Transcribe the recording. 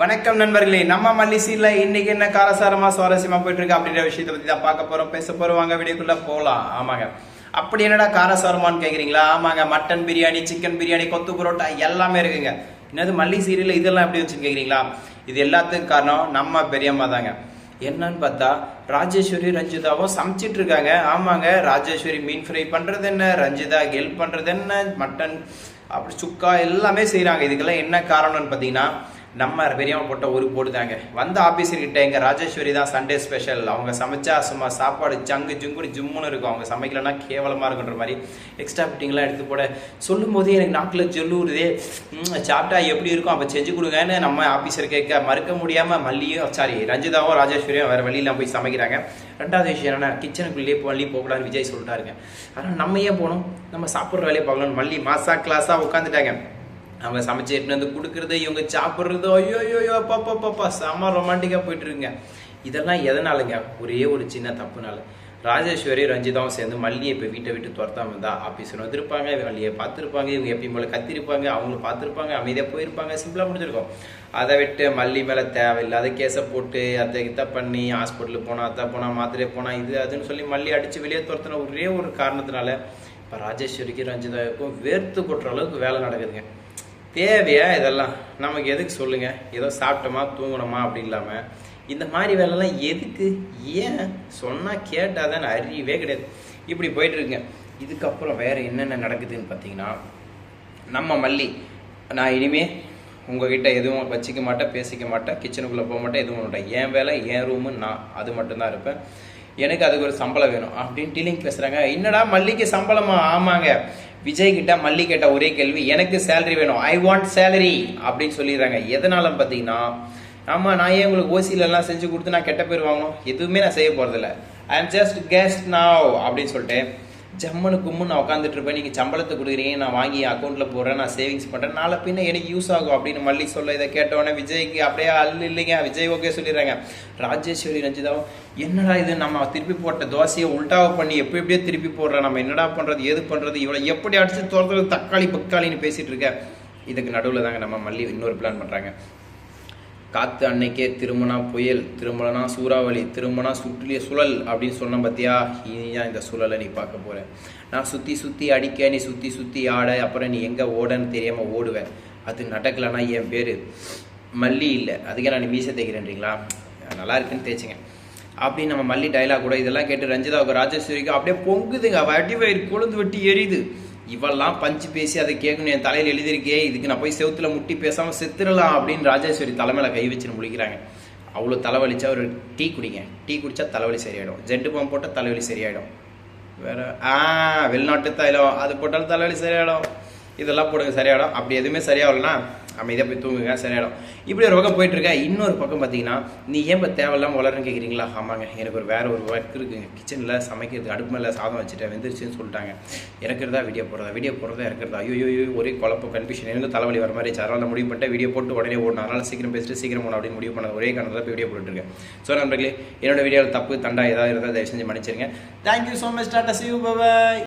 வணக்கம் நண்பர்களே நம்ம மல்லிசீல இன்னைக்கு என்ன காரசாரமா சுவாரஸ்யமா போயிட்டு இருக்கு அப்படின்ற விஷயத்தை பத்தி தான் பார்க்க போறோம். பேச போறோம். வாங்க வீடியோக்குள்ள போலாம். ஆமாங்க. அப்படி என்னடா காரசாரமான்னு கேக்குறீங்களா? ஆமாங்க. மட்டன் பிரியாணி சிக்கன் பிரியாணி கொத்து புரோட்டா எல்லாமே இருக்குங்க. என்னது மல்லி சீரியல் இதெல்லாம் எப்படி வச்சுன்னு கேக்குறீங்களா? இது எல்லாத்துக்கும் காரணம் நம்ம பெரியம்மா தாங்க. என்னன்னு பார்த்தா ராஜேஸ்வரி ரஞ்சிதாவும் சமைச்சிட்டு இருக்காங்க. ஆமாங்க. ராஜேஸ்வரி மீன் ஃப்ரை பண்றது என்ன? ரஞ்சிதா ஹெல்ப் பண்றது என்ன? மட்டன் அப்படி சுக்கா எல்லாமே செய்கிறாங்க இதுக்கெல்லாம் என்ன காரணம்னு பார்த்தீங்கன்னா நம்ம பெரியவங்க போட்ட ஊருக்கு போட்டு தாங்க வந்த ஆஃபீஸர்கிட்ட எங்கள் எங்க ராஜேஸ்வரி தான் சண்டே ஸ்பெஷல் அவங்க சமைச்சா சும்மா சாப்பாடு ஜங்கு ஜுங்குனு ஜும்முன்னு இருக்கும். அவங்க சமைக்கலன்னா கேவலமா இருக்குன்ற மாதிரி எக்ஸ்ட்ரா புட்டிங்லாம் எடுத்து போட. சொல்லும் போதே எனக்கு நாக்கில் ஜொல்லுறதே சாப்பிட்டா எப்படி இருக்கும்? அப்போ செஞ்சு கொடுங்கன்னு நம்ம ஆஃபீஸர் கேட்க மறுக்க முடியாம மல்லியும் oh, சாரி ரஞ்சிதாவும் ராஜேஸ்வரியும் வேற வழியெல்லாம் போய் சமைக்கிறாங்க. ரெண்டாவது விஷயம் என்னன்னா கிச்சனுக்குள்ளேயே மல்லி போகக்கூடாதுன்னு விஜய் சொல்லிட்டாருங்க. ஆனால் நம்ம ஏன் போகணும் நம்ம சாப்பிட்ற வேலையை பார்க்கணும் மல்லி மாசா கிளாஸாக உட்காந்துட்டாங்க அவங்க சமைச்சு எடுத்துட்டு வந்து கொடுக்குறது இவங்க சாப்பிட்றது ஐயோ ஐயோ அப்பா பாப்பா செம்ம ரொமான்டிக்காக போயிட்டு இதெல்லாம் எதனாலங்க? ஒரே ஒரு சின்ன தப்புனால. ராஜேஸ்வரி ரஞ்சிதாவும் சேர்ந்து மல்லியை இப்போ வீட்டை விட்டு துரத்தாம இருந்தா ஆஃபீஸர் வந்திருப்பாங்க மல்லியை பார்த்துருப்பாங்க இவங்க எப்பயும் போல கத்திருப்பாங்க அவங்களும் பார்த்துருப்பாங்க அமைதியாக போயிருப்பாங்க சிம்பிளாக முடிஞ்சிருக்கும். அதை விட்டு மல்லி மேலே தேவையில்லாத கேஸை போட்டு அதை இதை பண்ணி ஹாஸ்பிட்டலுக்கு போனால் அதை போனால் மாத்திரை போனால் இது அதுன்னு சொல்லி மல்லி அடித்து வெளியே துரத்தின ஒரே ஒரு காரணத்தினால இப்போ ராஜேஸ்வரிக்கும் ரஞ்சிதாவுக்கும் வேர்த்து கொட்டுற அளவுக்கு வேலை நடக்குதுங்க. தேவையா இதெல்லாம்? நமக்கு எதுக்கு சொல்லுங்க? ஏதோ சாப்பிட்டோமா தூங்கணுமா அப்படி இல்லாம. இந்த மாதிரி வேலைலாம் எதுக்கு? ஏன்? சொன்னா கேட்டாதான் அறிவே கிடையாது. இப்படி போயிட்டு இதுக்கப்புறம் வேற என்னென்ன நடக்குதுன்னு பார்த்தீங்கன்னா நம்ம மல்லி நான் இனிமே உங்ககிட்ட எதுவும் வச்சுக்க மாட்டேன் பேசிக்க மாட்டேன் கிச்சனுக்குள்ளே போக மாட்டேன் எதுவும் மாட்டேன். என் வேலை என் ரூமு நான் அது மட்டும்தான் இருப்பேன். எனக்கு அதுக்கு ஒரு சம்பளம் வேணும் அப்படின்னு டீலிங் பேசுகிறாங்க என்னடா மல்லிக்கு சம்பளமா? ஆமாங்க. விஜய் கிட்ட மல்லி கேட்ட ஒரே கேள்வி எனக்கு சேலரி வேணும். ஐ வாண்ட் சேலரி அப்படின்னு சொல்லிடுறாங்க. எதனால பார்த்தீங்கன்னா ஆமாம் நான் ஏன் உங்களுக்கு ஓசிலெல்லாம் செஞ்சு கொடுத்து நான் கெட்ட பேர் வாங்கணும்? எதுவுமே நான் செய்ய போகிறதில்ல I am just guest now அப்படின்னு சொல்லிட்டு ஜம்மனு கும்முன்னு நான் உட்காந்துட்டு இருப்பேன் நீங்கள் சம்பளத்தை கொடுக்குறீங்க நான் வாங்கி அக்கௌண்ட்டில் போடுறேன் நான் சேவிங்ஸ் பண்ணுறேன் நாளை பின்ன எனக்கு யூஸ் ஆகும் அப்படின்னு மல்லி சொல்ல இதை கேட்டவொடனே விஜய்க்கு அப்படியே அல்ல இல்லைங்க. விஜய் ஓகே சொல்லிடுறாங்க. ராஜேஸ்வரி ரஞ்சிதாவும் என்னடா இது? நம்ம திருப்பி போட்ட தோசையை உல்டாவை பண்ணி எப்படி எப்படியோ திருப்பி போடுறோம் நம்ம என்னடா பண்ணுறது எது பண்ணுறது இவ்வளோ எப்படி அடிச்சு துரத்துறது? தக்காளி பக்காளின்னு பேசிகிட்டு இருக்க. இதுக்கு நடுவில் தாங்க நம்ம மல்லி இன்னொரு பிளான் பண்ணுறாங்க காத்து அன்னைக்கே திருமணா புயல் திருமணனா சூறாவளி திருமணா சுற்றிய சுழல் அப்படின்னு சொன்ன பார்த்தியா இனிதான் இந்த சுழலை நீ பார்க்க போற. நான் சுற்றி சுற்றி அடிக்க நீ சுற்றி சுற்றி ஆட அப்புறம் நீ எங்கே ஓடன்னு தெரியாமல் ஓடுவேன் அது நடக்கலைன்னா என் பேர் மல்லி இல்லை. அதுக்கே நான் மீசை தேய்க்கிறேன்றீங்களா? நல்லா இருக்குன்னு தேய்ச்சிங்க. அப்படின்னு நம்ம மல்லி டைலாக் கூட இதெல்லாம் கேட்டு ரஞ்சிதாவுக்கு ராஜேஸ்வரிக்கு அப்படியே பொங்குதுங்க. வட்டி வயிறு கொழுந்து வெட்டி எரியுது. இவெல்லாம் பஞ்சு பேசி அதை கேட்கணும் என் தலையில் எழுதியிருக்கே இதுக்கு நான் போய் செவுத்துல முட்டி பேசாமல் செத்துடலாம் அப்படின்னு ராஜேஸ்வரி தலைமையில் கை வச்சுன்னு முடிக்கிறாங்க அவ்வளோ தலைவலிச்சா ஒரு டீ குடிங்க. டீ குடித்தா தலைவலி சரியாயிடும். ஜெட்டு பம்ப் போட்டால் தலைவலி சரியாயிடும். வேற ஆ வெளிநாட்டு தைலம் அது போட்டாலும் தலைவலி சரியாயிடும். இதெல்லாம் போடுங்க சரியாயிடும். அப்படி எதுவுமே சரியாகலன்னா அமைதியாக போய் தூங்குங்க சரியாயிடும் இப்படி ஒரு பக்கம் போயிட்டுருக்க இன்னொரு பக்கம் பார்த்தீங்கன்னா நீ ஏன் இப்போ தேவையில்லாமல் வளரன்னு கேட்குறீங்களா ஆமாங்க எனக்கு ஒரு வேறு ஒரு ஒர்க் இருக்குங்க கிச்சனில் சமைக்கிறது அடுப்பு மேலே சாதம் வச்சுட்டேன் வெந்துருச்சுன்னு சொல்லிட்டாங்க. இறக்குறதா வீடியோ போடுறதா? வீடியோ போடுறதா இறக்குறதா? ஐயோ ஐயோ ஒரே குழப்பம் கன்ஃபியூஷன் எனக்கு தலைவலி வர மாதிரி அதனால முடிவு பண்ணிட்டு வீடியோ போட்டு உடனே ஓடணும். அதனால் சீக்கிரம் பேசிட்டு சீக்கிரம் போகணும் அப்படின்னு முடிவு பண்ண ஒரே காரணத்தில் போய் வீடியோ போட்டுருக்கேன் ஸோ நண்பர்களே என்னோட வீடியோவில் தப்பு தண்டா ஏதாவது இருந்தால் தயவு செஞ்சு மன்னிச்சிருங்க. Thank you so much tata see you bye